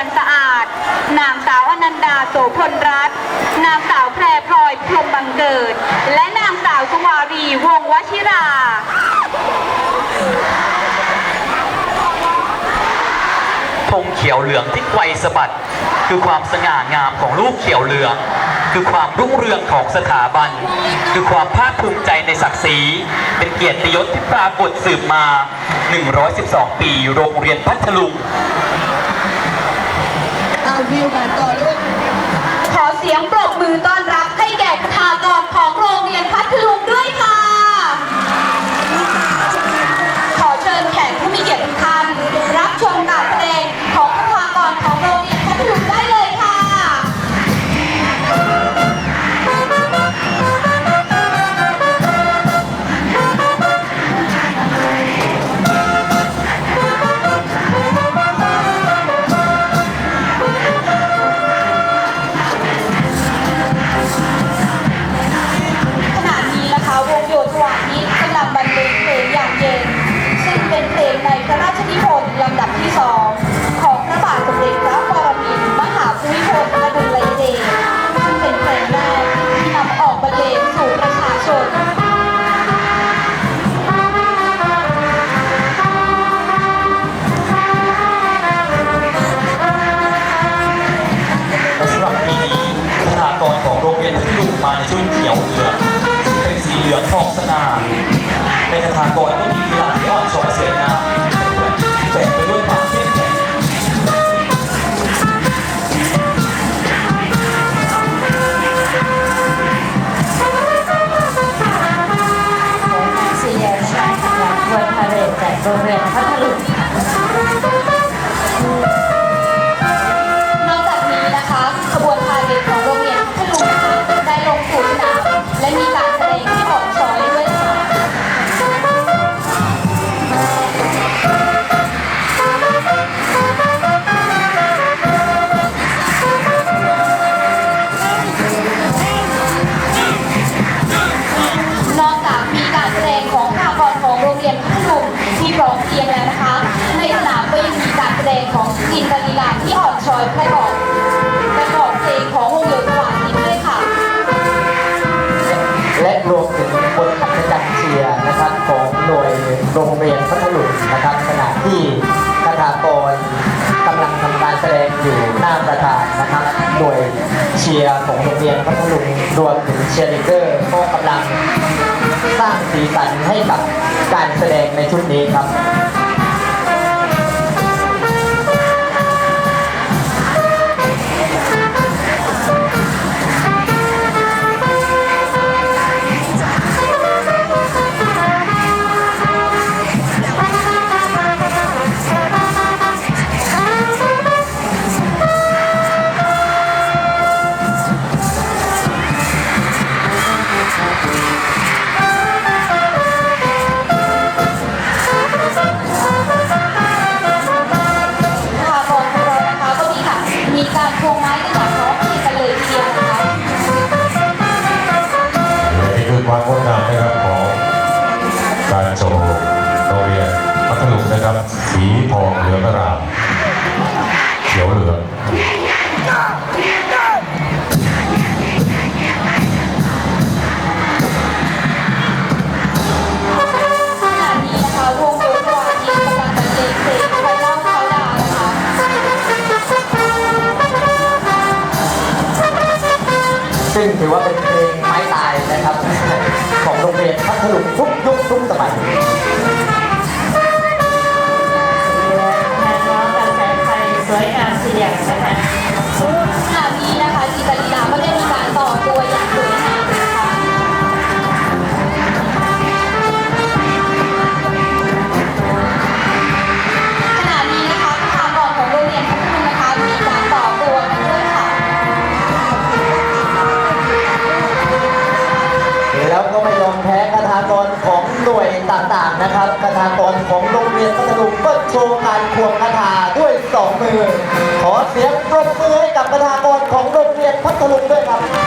วรสะอาด นางสาวอนันดาโสพลรัตน์ นางสาวแพรพลอยพรมบังเกิด และนางสาวสุวารีวงวชิราธงเขียวเหลืองที่ไกวสะบัด คือความสง่างามของลูกเขียวเหลือง คือความรุ่งเรืองของสถาบัน คือความภาคภูมิใจในศักดิ์ศรี เป็นเกียรติยศที่ปรากฏสืบมา 112 ปี โรงเรียนพัทลุง มีโอกาสต่อลูกขอเสียงปรบมือต้อนรับให้แก่คทากรของโรงเรียนพัทลุงด้วยค่ะ ขอเชิญแขกผู้มีเกียรติทุกท่าน ช้อยประกอบประกอบเพลงของวงโยธวาทิตด้วยค่ะ และรวมถึงบทขับจัดเชียร์นะครับของหน่วยโรงเรียนพัทลุงนะครับขณะที่คาถากรกำลังทำการแสดงอยู่หน้าประธานนะครับหน่วยเชียร์ของโรงเรียนพัทลุงรวมถึงเชียร์ลีดเดอร์ก็กำลังสร้างสีสันให้กับการแสดงในชุดนี้ครับ ดาวนะคะซึ่งถือว่าเป็นเพลงไม้ตายนะครับ ของโรงเรียนพัทลุงทุกยุคทุกสมัย สวยงามเดียวนะคะขณะนี้นะคะจิตรลีลาก็ได้มีการต่อตัวอย่างสวยงามนะคะขณะนี้นะคะทางก่อนของโรงเรียนพัทลุงนะคะมีการต่อตัวกันด้วยค่ะ แล้วก็ไม่ยอมแพ้คาถากรของหน่วยต่างๆนะครับคาถากรของโรงเรียนพัทลุงก็โชว์การควงคาถา เสียงปรบมือให้กับคาถากรของโรงเรียนพัทลุงด้วยครับ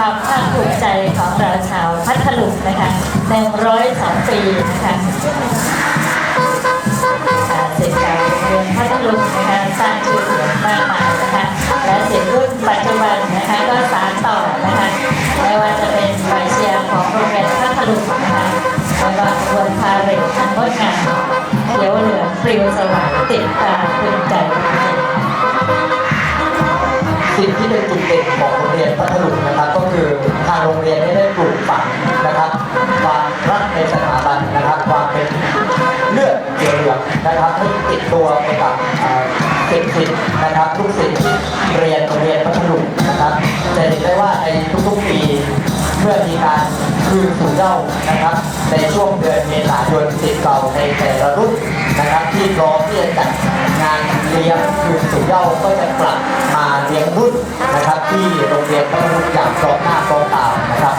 ภาพถูกใจของเราชาวพัทลุงนะคะ102ปีนะคะอ่าศิษย์เก่าโรงเรียนพัทลุงนะคะสร้างชื่อเสียงมากมายนะคะและศิษย์รุ่นปัจจุบันนะคะก็สานต่อนะคะไม่ว่าจะเป็นฝ่ายเชียร์ของโรงเรียนพัทลุงนะคะแล้วก็ขบวนพาเหรดอันงดงามเขียวเหลืองปลิวสว่างติดตาพึงใจสิ่งที่เป็นจุดเด่นของโรงเรียนพัทลุง นะครับความรักในสถาบันนะครับความเป็นเลือดเกลือเหลืองนะครับให้ติดตัวไปกับเอ่อเด็กศิษย์นะครับทุกศิษย์ที่เรียนโรงเรียนพัทลุงนะครับจะเห็นได้ว่าในทุกๆปีเมื่อมีการคืนสู่เหย้านะครับ ในช่วงเดือนเมษายนสิทธิ์เก่าในแต่ละรุ่นนะครับ ที่รอที่จะจัดงานเลี้ยงคืนสู่เหย้าก็จะกลับมาเลี้ยงรุ่นนะครับ ที่โรงเรียนพัทลุงอย่างพร้อมหน้าพร้อมตานะครับ